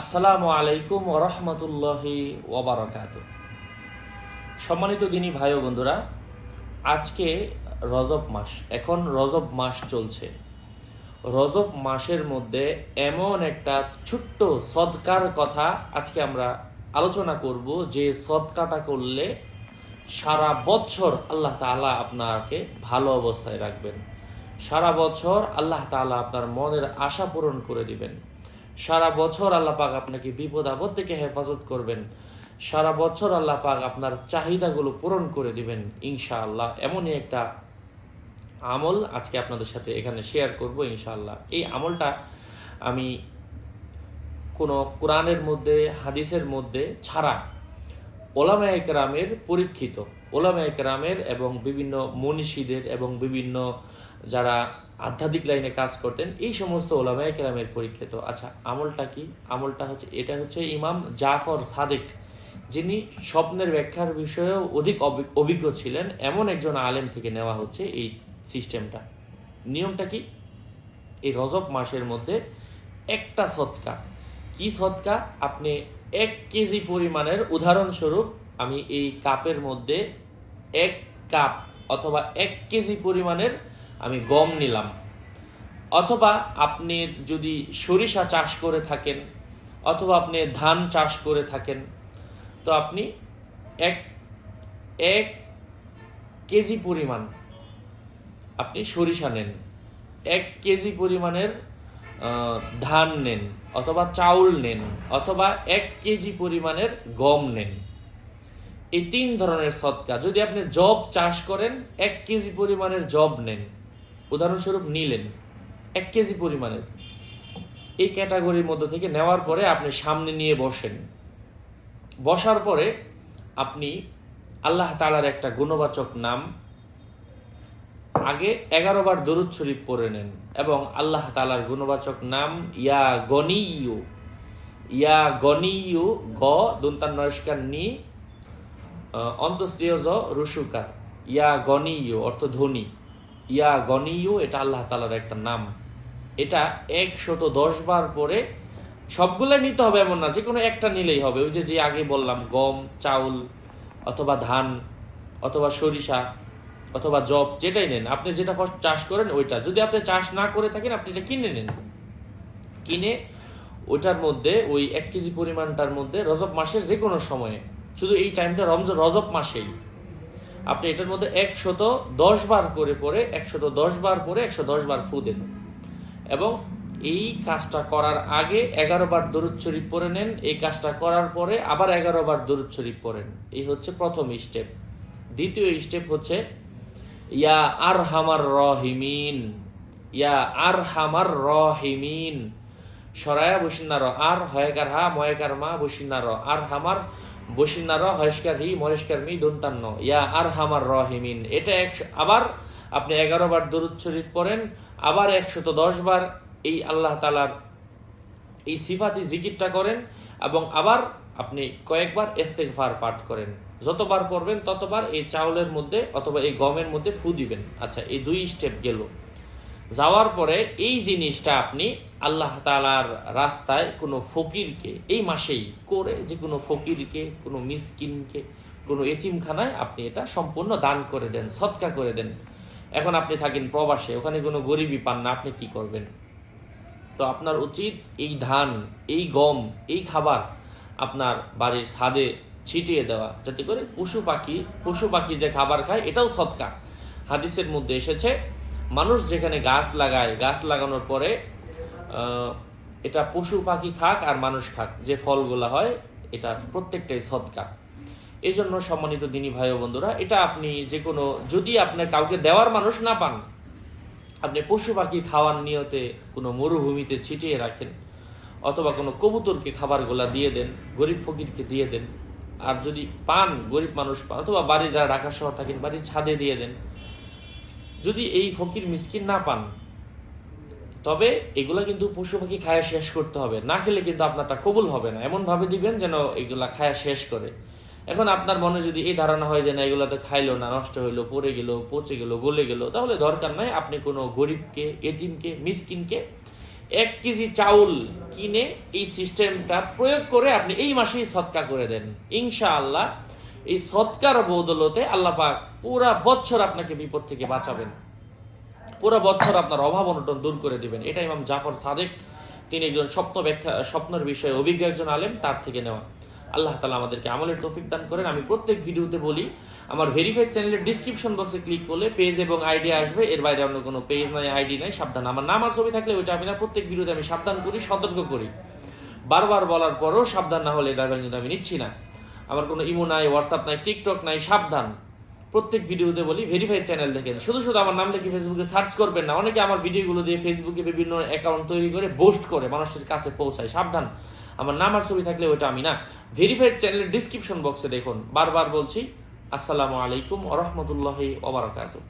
আসসালামু আলাইকুম ওরহমতুল্লাহি ওবরাকাত সম্মানিত দিনী ভাই ও বন্ধুরা, আজকে রজব মাস, এখন রজব মাস চলছে। রজব মাসের মধ্যে এমন একটা ছোট্ট সদকার কথা আজকে আমরা আলোচনা করব, যে সৎকাটা করলে সারা বছর আল্লাহ তাআলা আপনাকে ভালো অবস্থায় রাখবেন। সারা বছর আল্লাহ তাআলা আপনার মনের আশা পূরণ করে দিবেন। সারা বছর আল্লাহ পাক আপনাকে বিপদ আপদ থেকে হেফাজত করবেন। সারা বছর আল্লাহ পাক আপনার চাহিদাগুলো পূরণ করে দিবেন, ইনশাআল্লাহ। এমনই একটা আমল আজকে আপনাদের সাথে এখানে শেয়ার করব, ইনশাআল্লাহ। এই আমলটা আমি কোনো কোরআনের মধ্যে, হাদিসের মধ্যে ছাড়া ওলামা একরামের পরীক্ষিত ওলামা একরামের এবং বিভিন্ন মনীষীদের এবং বিভিন্ন যারা আধ্যাত্মিক লাইনে কাজ করতেন, এই সমস্ত ওলামা একরামের পরীক্ষিত আচ্ছা আমলটা কি? আমলটা হচ্ছে, এটা হচ্ছে ইমাম জাফর সাদেক, যিনি স্বপ্নের ব্যাখ্যার বিষয়েও অধিক অভিজ্ঞ ছিলেন, এমন একজন আলেম থেকে নেওয়া হচ্ছে এই সিস্টেমটা। নিয়মটা কি? এই রজব মাসের মধ্যে একটা সৎকা। কি সৎকা? আপনি এক কেজি পরিমাণের উদাহরণস্বরূপ, আমি এই কাপের মধ্যে এক কাপ অথবা এক কেজি পরিমাণের আমি গম নিলাম। অথবা আপনি যদি সরিষা চাষ করে থাকেন, অথবা আপনি ধান চাষ করে থাকেন, তো আপনি এক এক কেজি পরিমাণ আপনি সরিষা নেন। এক কেজি পরিমাণের ধান নেন, অথবা চাউল নেন, অথবা এক কেজি পরিমাণের গম নেন। এই তিন ধরনের সৎকা। যদি আপনি জব চাষ করেন, এক কেজি পরিমাণের জব নেন। উদাহরণস্বরূপ নিলেন, এক কেজি পরিমাণের। এই ক্যাটাগরির মধ্যে থেকে নেওয়ার পরে আপনি সামনে নিয়ে বসেন। বসার পরে আপনি আল্লাহ তালার একটা গুণবাচক নাম আগে এগারো বার দরুদ শরীফ পড়ে নেন এবং আল্লাহ তালার গুণবাচক নাম ইয়া গনিয়ু ইয়া গনিয়ু গ দন্তান নয়স্কার নি অন্তস্ত্রীয় জ, রুসুকার। ইয়া গনিয়ু অর্থ ধনী ইয়া গনিয়ু, এটা আল্লাহ তালার একটা নাম। এটা একশত দশ বার পরে সবগুলাই নিতে হবে এমন না যে কোনো একটা নিলেই হবে। ওই যে যে আগে বললাম, গম, চাউল, অথবা ধান, অথবা সরিষা, অথবা জব যেটাই নেন। আপনি যেটা first চাষ করেন, ওইটা। যদি আপনি চাষ না করে থাকেন, আপনি এটা কিনে নেন। কিনে ওইটার মধ্যে, ওই এক কেজি পরিমাণটার মধ্যে রজব মাসের যে কোনো সময়ে, শুধু এই টাইমটা রমজ, রজব মাসেই। আপনি এটার মধ্যে একশত দশ বার করে পরে, একশত দশ বার পরে একশো দশ বার ফু দেন। এবং এই কাজটা করার আগে এগারো বার দরুদ শরীফ পরে নেন, এই কাজটা করার পরে আবার এগারো বার দরুদ শরীফ পড়েন। এই হচ্ছে প্রথম স্টেপ দ্বিতীয় স্টেপ হচ্ছে, ইয়া আর হামার রহিমিন, ইয়া আর হামার রহিমিন। সরায়া বসিন্নার আর, হয়কার হা, ময়কার মা বসিন্নার আর হামার বসিন্নার হয়স্কার হি, মহেশকার মি, দন্তান্ন। ইয়া আর হামার রহিমিন। এটা এক আবার আপনি এগারো বার দরুদ শরীফ পড়েন, আবার একশত দশ বার এই আল্লাহ তালার এই সিফাতি জিকিরটা করেন এবং আবার আপনি কয়েকবার ইস্তেগফার পাঠ করেন। যতবার পড়বেন ততবার এই চাউলের মধ্যে অথবা এই গমের মধ্যে ফু দিবেন। আচ্ছা এই দুই স্টেপ গেল। যাওয়ার পরে এই জিনিসটা আপনি আল্লাহ তালার রাস্তায় কোনো ফকিরকে এই মাসেই করে যে কোনো ফকিরকে, কোনো মিসকিনকে, কোনো এতিমখানায় আপনি এটা সম্পূর্ণ দান করে দেন, সৎকা করে দেন। এখন আপনি থাকেন প্রবাসে, ওখানে কোনো গরিবই পান না, আপনি কি করবেন? তো আপনার উচিত এই ধান, এই গম, এই খাবার আপনার বাড়ির ছাদে ছিটিয়ে দেওয়া, যাতে করে পশু পাখি পশু পাখি যে খাবার খায়, এটাও সৎকা। হাদিসের মধ্যে এসেছে মানুষ যেখানে গাছ লাগায়, গাছ লাগানোর পরে এটা পশু পাখি খাক আর মানুষ খাক, যে ফলগুলা হয়, এটা প্রত্যেকটাই সৎকা। এই জন্য সম্মানিত দিনী ভাই বন্ধুরা, এটা আপনি যে কোনো, যদি আপনার কাউকে দেওয়ার মানুষ না পান, আপনি পশু পাখি খাওয়ার নিয়তে কোনো মরুভূমিতে ছিটিয়ে রাখেন, অথবা কোনো কবুতরকে খাবারগুলা দিয়ে দেন, গরিব ফকিরকে দিয়ে দেন, আর যদি পান, গরিব মানুষ পান, অথবা বাড়ির যারা ঢাকা শহর থাকেন, বাড়ির ছাদে দিয়ে দেন যদি এই ফকির মিসকিন না পান, তবে এগুলা কিন্তু পশু পাখি খায়া শেষ করতে হবে। না খেলে কিন্তু আপনারটা কবুল হবে না। এমন ভাবে দিবেন যেন এগুলা খায়া শেষ করে। এখন আপনার মনে যদি এই ধারণা হয় যে না, এগুলো তো খাইলো না, নষ্ট হইল, পড়ে গেল, পচে গেল, গলে গেল, তাহলে দরকার নাই আপনি কোনো গরিবকে, এতিমকে, মিসকিনকে এক কেজি চাউল কিনে এই সিস্টেমটা প্রয়োগ করে আপনি এই মাসেই সৎকা করে দেন। ইনশাআল্লাহ এই সৎকার বদলতে আল্লাহ পুরা বছর আপনাকে বিপদ থেকে বাঁচাবেন। পুরো বছর আপনার অভাব অনটন দূর করে দিবেন। এটা ইমাম জাফর সাদেক, তিনি একজন স্বপ্ন ব্যাখ্যা, স্বপ্নের বিষয়ে অভিজ্ঞ একজন আলেম, তার থেকে নেওয়া। আল্লাহ তালা আমাদেরকে আমলের তৌফিক দান করেন। আমি প্রত্যেক ভিডিওতে বলি, আমার ভেরিফাইড চ্যানেলের ডিসক্রিপশন বক্সে ক্লিক করলে পেজ এবং আইডি আসবে। এর বাইরে অন্য কোনো পেজ নাই আইডি নাই, সাবধান। আমার নাম আর ছবি থাকলে ওইটা আমি না, প্রত্যেক ভিডিওতে আমি সাবধান করি, সতর্ক করি। বারবার বলার পরও সাবধান না হলে ড্রাইভার কিন্তু আমি নিচ্ছি না। আমার কোনো ইমো নাই হোয়াটসঅ্যাপ নাই টিকটক নাই, সাবধান। প্রত্যেক ভিডিওতে বলি ভেরিফাইড চ্যানেল দেখেন শুধু শুধু আমার নাম লিখে ফেসবুকে সার্চ করবেন না। অনেকে আমার ভিডিওগুলো দিয়ে ফেসবুকে বিভিন্ন অ্যাকাউন্ট তৈরি করে বোস্ট করে মানুষের কাছে পৌঁছায়। সাবধান। আমার নাম আর ছবি থাকলে ওইটা আমি না। ভেরিফাইড চ্যানেলের ডিসক্রিপশন বক্সে দেখুন। বারবার বলছি, আসসালামু আলাইকুম রহমতুল্লাহ ওবরাকাতুহ